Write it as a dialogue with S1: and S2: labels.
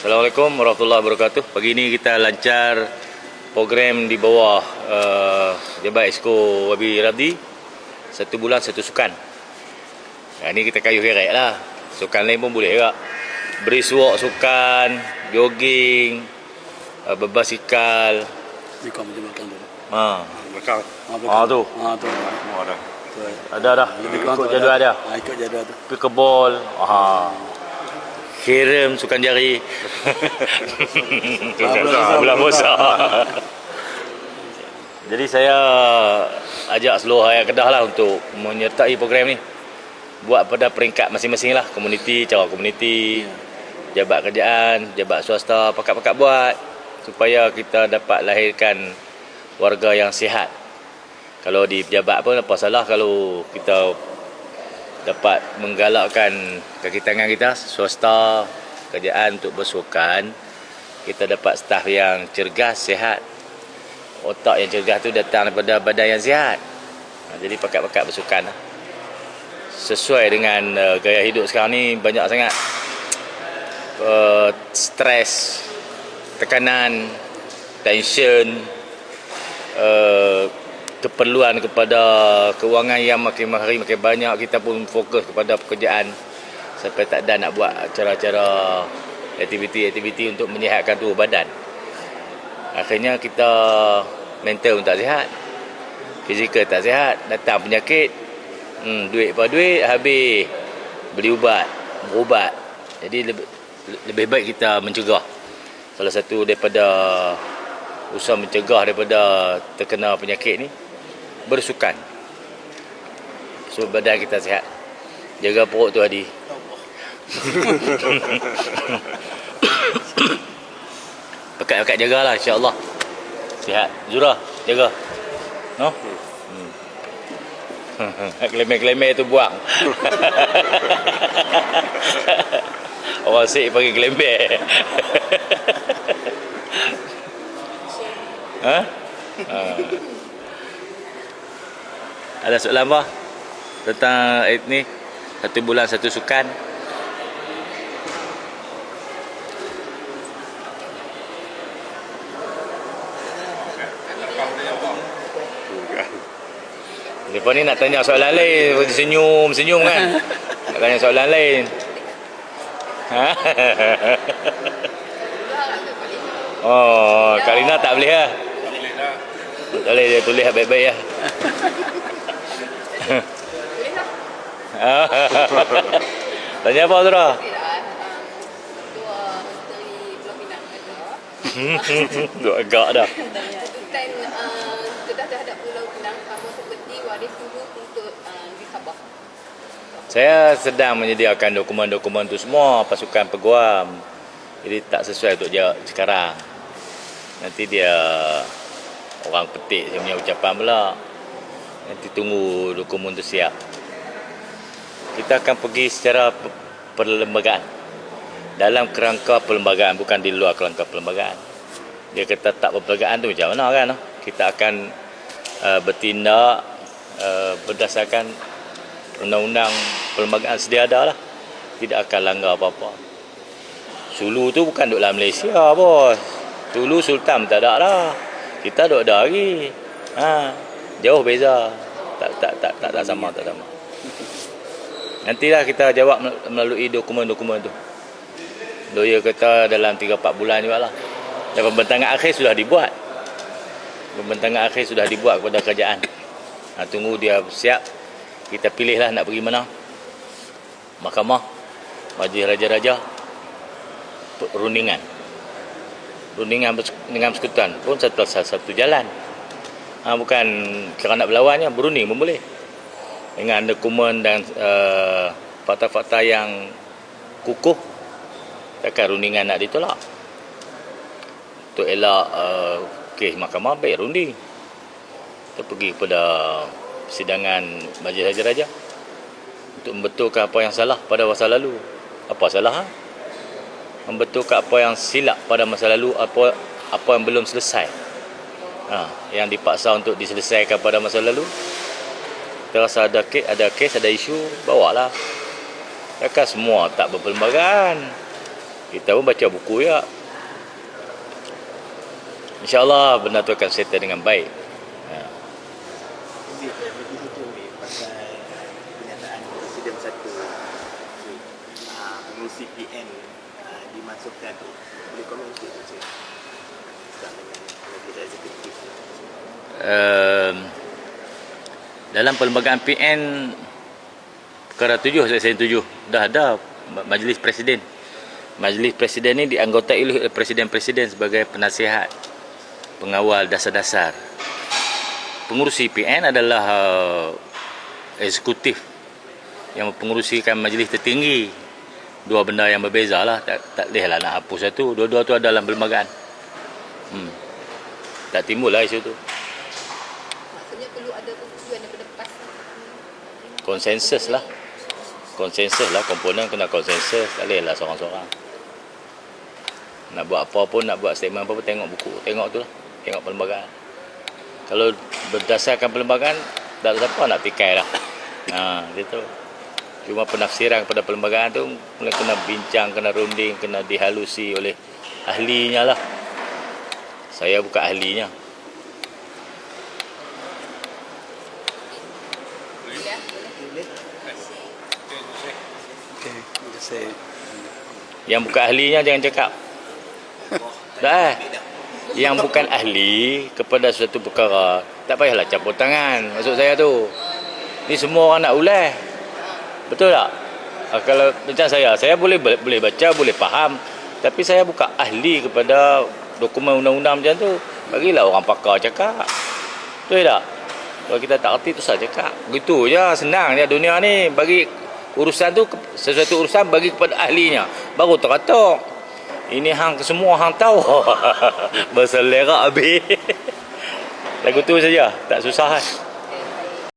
S1: Assalamualaikum warahmatullahi wabarakatuh. Pagi ini kita lancar program di bawah uh, Jabat Esko Wabi Rabdi. Satu bulan satu sukan. Ha, ini kita kayu kerek lah. Sukan lain pun boleh juga. Beri suak sukan, jogging, uh, berbasikal.
S2: Ni kau macam makan tu.
S1: Ha.
S3: Bekal.
S1: Ah, tu.
S2: Ah tu.
S3: Semua ada.
S2: Tu.
S1: Ada dah.
S2: Lebih
S1: Ikut
S2: tu
S1: jadual dia.
S2: Ah, ikut jadual tu.
S1: Pickleball. Ha. Kerem sukan jari.
S2: Bulan
S1: puasa. Jadi saya ajak seluruh rakyat Kedah lah untuk menyertai program ni. Buat pada peringkat masing-masing lah. Komuniti, cara komuniti, jabat kerajaan, jabat swasta, pakat-pakat buat. Supaya kita dapat lahirkan warga yang sihat. Kalau di pejabat pun apa salah kalau kita dapat menggalakkan kaki tangan kita swasta kerajaan untuk bersukan. Kita dapat staf yang cergas sihat. Otak yang cergas tu datang daripada badan yang sihat. Ha, jadi pakat-pakat bersukan lah. sesuai dengan uh, gaya hidup sekarang ni banyak sangat uh, stres tekanan tension uh, keperluan kepada kewangan yang makin hari makin banyak kita pun fokus kepada pekerjaan. Sampai tak ada nak buat cara-cara aktiviti-aktiviti untuk menyihatkan tubuh badan. Akhirnya kita mental pun tak sihat fizikal tak sihat datang penyakit hmm, duit apa duit habis beli ubat berubat. Jadi lebih, lebih baik kita mencegah. Salah satu daripada usaha mencegah daripada terkena penyakit ni bersukan. Supaya badan kita sihat. Jaga perut tu Adi. Pekat-pekat jagalah insyaAllah. Sihat. Zura jaga. No? Hmm. Klemer-klemer tu buang. Orang sik pakai klemer Ha? Ha. Ada soalan apa? Tentang eh, ni. Satu bulan satu sukan. Lepas ni nak tanya soalan lain. Senyum-senyum kan? Nak tanya soalan lain. Ha? Oh, Kak Lina tak boleh lah. Tak boleh dia tulis baik-baik lah Tanya apa Zura?
S4: Ada.
S1: Duk agak dah
S4: Tuntutan uh, Kedah terhadap Pulau Pinang sama seperti waris dulu untuk uh, di Sabah.
S1: Saya sedang menyediakan dokumen-dokumen tu semua pasukan peguam. Jadi tak sesuai untuk dia sekarang. Nanti dia orang petik saya punya ucapan pula. Nanti tunggu dokumen tu siap. Kita akan pergi secara pe- perlembagaan. Dalam kerangka perlembagaan bukan di luar kerangka perlembagaan. Dia kata tak perlembagaan tu macam mana kan? Kita akan uh, bertindak uh, berdasarkan undang-undang perlembagaan sedia ada lah. Tidak akan langgar apa-apa. Sulu tu bukan duduk dalam Malaysia bos. Dulu Sultan tak ada lah. Kita duduk lagi. Ha, jauh beza. Tak tak tak tak, tak sama tak sama. Nantilah kita jawab mel- melalui dokumen-dokumen tu. Lawyer kata dalam 3-4 bulan juga lah. Dan pembentangan akhir sudah dibuat. Pembentangan akhir sudah dibuat kepada kerajaan. Ha, tunggu dia siap. Kita pilihlah nak pergi mana. Mahkamah. Majlis Raja-Raja. Rundingan. Rundingan dengan persekutuan pun satu, satu jalan. Ha, bukan kerana nak berlawannya, berunding pun boleh. Dengan dokumen dan uh, fakta-fakta yang kukuh. Takkan rundingan nak ditolak. Untuk elak uh, kes mahkamah, baik runding. Kita pergi kepada persidangan Majlis Raja-Raja untuk membetulkan apa yang salah pada masa lalu. Apa salah? Ha? Membetulkan apa yang silap pada masa lalu, apa apa yang belum selesai. Ha, yang dipaksa untuk diselesaikan pada masa lalu. Kita rasa ada kes, ada kes, ada isu, bawalah. Takkan semua tak berperlembagaan. Kita pun baca buku ya. InsyaAllah benda tu akan settle dengan baik. Ha.
S3: Presiden Bersatu uh, PN uh, dimasukkan tu boleh komen sikit tu cik
S1: Um, dalam perlembagaan PN perkara tujuh saya tujuh. Dah ada majlis presiden. Majlis presiden ni dianggotai oleh presiden-presiden sebagai penasihat pengawal dasar-dasar. Pengurusi PN adalah uh, eksekutif yang mempengerusikan majlis tertinggi. Dua benda yang berbeza lah. Tak, tak boleh lah nak hapus satu. Dua-dua tu ada dalam perlembagaan. Hmm. Tak timbul lah isu tu.
S4: Maksudnya perlu ada persetujuan daripada PAS.
S1: konsensus lah. Konsensus lah. Komponen kena konsensus. Tak boleh lah seorang-seorang. Nak buat apa pun nak buat statement apa pun tengok buku. Tengok tu lah. Tengok perlembagaan kalau berdasarkan perlembagaan tak ada siapa nak tikai lah. Ha, gitu cuma penafsiran kepada perlembagaan tu kena bincang kena runding kena dihalusi oleh ahlinya lah saya bukan ahlinya.
S4: Ya,
S1: yang bukan ahlinya jangan cakap. Dah. Yang bukan ahli kepada suatu perkara tak payahlah campur tangan maksud saya tu. Ni semua orang nak ulah betul tak? Ah, kalau macam saya saya boleh boleh baca boleh faham. Tapi saya bukan ahli kepada dokumen undang-undang macam tu bagilah orang pakar cakap. Betul tak? Kalau kita tak erti tu saya cakap. Begitu je senang je dunia ni. Bagi urusan tu sesuatu urusan bagi kepada ahlinya. Baru teratok ini hang semua hang tahu. Berselera habis. Lagu tu saja. Tak susah kan